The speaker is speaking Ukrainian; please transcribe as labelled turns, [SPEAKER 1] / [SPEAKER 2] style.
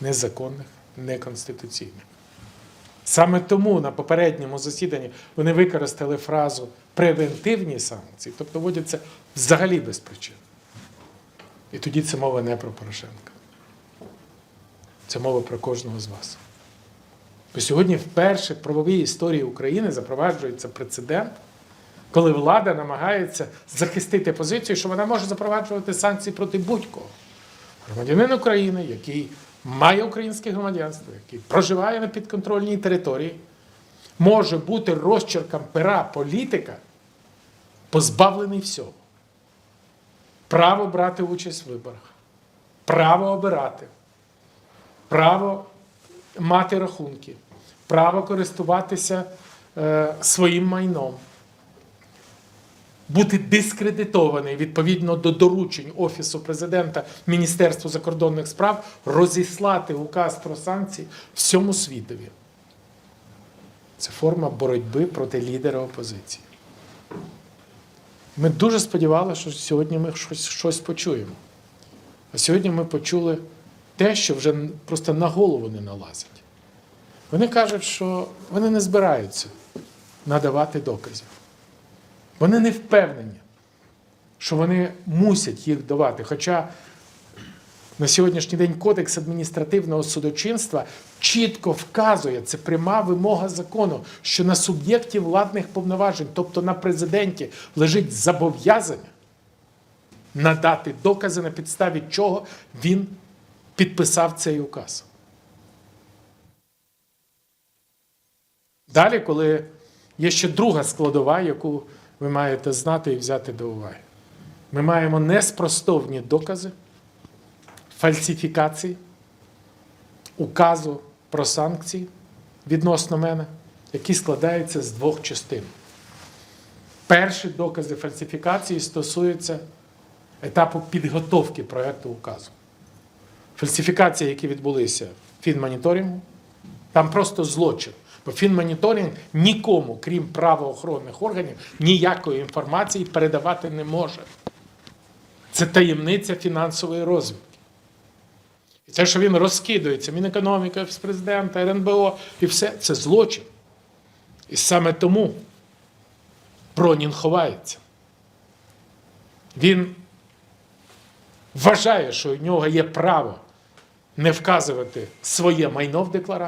[SPEAKER 1] незаконних, неконституційних. Саме тому на попередньому засіданні вони використали фразу превентивні санкції, тобто вводяться взагалі без причин. І тоді це мова не про Порошенка. Це мова про кожного з вас. Бо сьогодні вперше в правовій історії України запроваджується прецедент, коли влада намагається захистити позицію, що вона може запроваджувати санкції проти будь-кого. Громадянин України, який має українське громадянство, який проживає на підконтрольній території, може бути розчерком пера політика, позбавлений всього. Право брати участь в виборах, право обирати, право мати рахунки, право користуватися е, своїм майном, бути дискредитований відповідно до доручень Офісу президента Міністерству закордонних справ, розіслати указ про санкції всьому світові. Це форма боротьби проти лідера опозиції. Ми дуже сподівалися, що сьогодні ми щось, щось почуємо. А сьогодні ми почули те, що вже просто на голову не налазить. Вони кажуть, що вони не збираються надавати доказів. Вони не впевнені, що вони мусять їх давати. Хоча на сьогоднішній день Кодекс адміністративного судочинства чітко вказує, це пряма вимога закону, що на суб'єкті владних повноважень, тобто на президенті, лежить зобов'язання надати докази, на підставі чого він підписав цей указ. Далі, коли є ще друга складова, яку ви маєте знати і взяти до уваги. Ми маємо неспростовні докази фальсифікації указу про санкції відносно мене, які складаються з двох частин. Перші докази фальсифікації стосуються етапу підготовки проєкту указу. Фальсифікації, які відбулися в фінмоніторингу, там просто злочин. Бо фінмоніторинг нікому, крім правоохоронних органів, ніякої інформації передавати не може. Це таємниця фінансової розвитки. І те, що він розкидується, Мінекономіка, Офіс президента, РНБО і все це злочин. І саме тому Пронін ховається. Він вважає, що у нього є право не вказувати своє майно в декларації.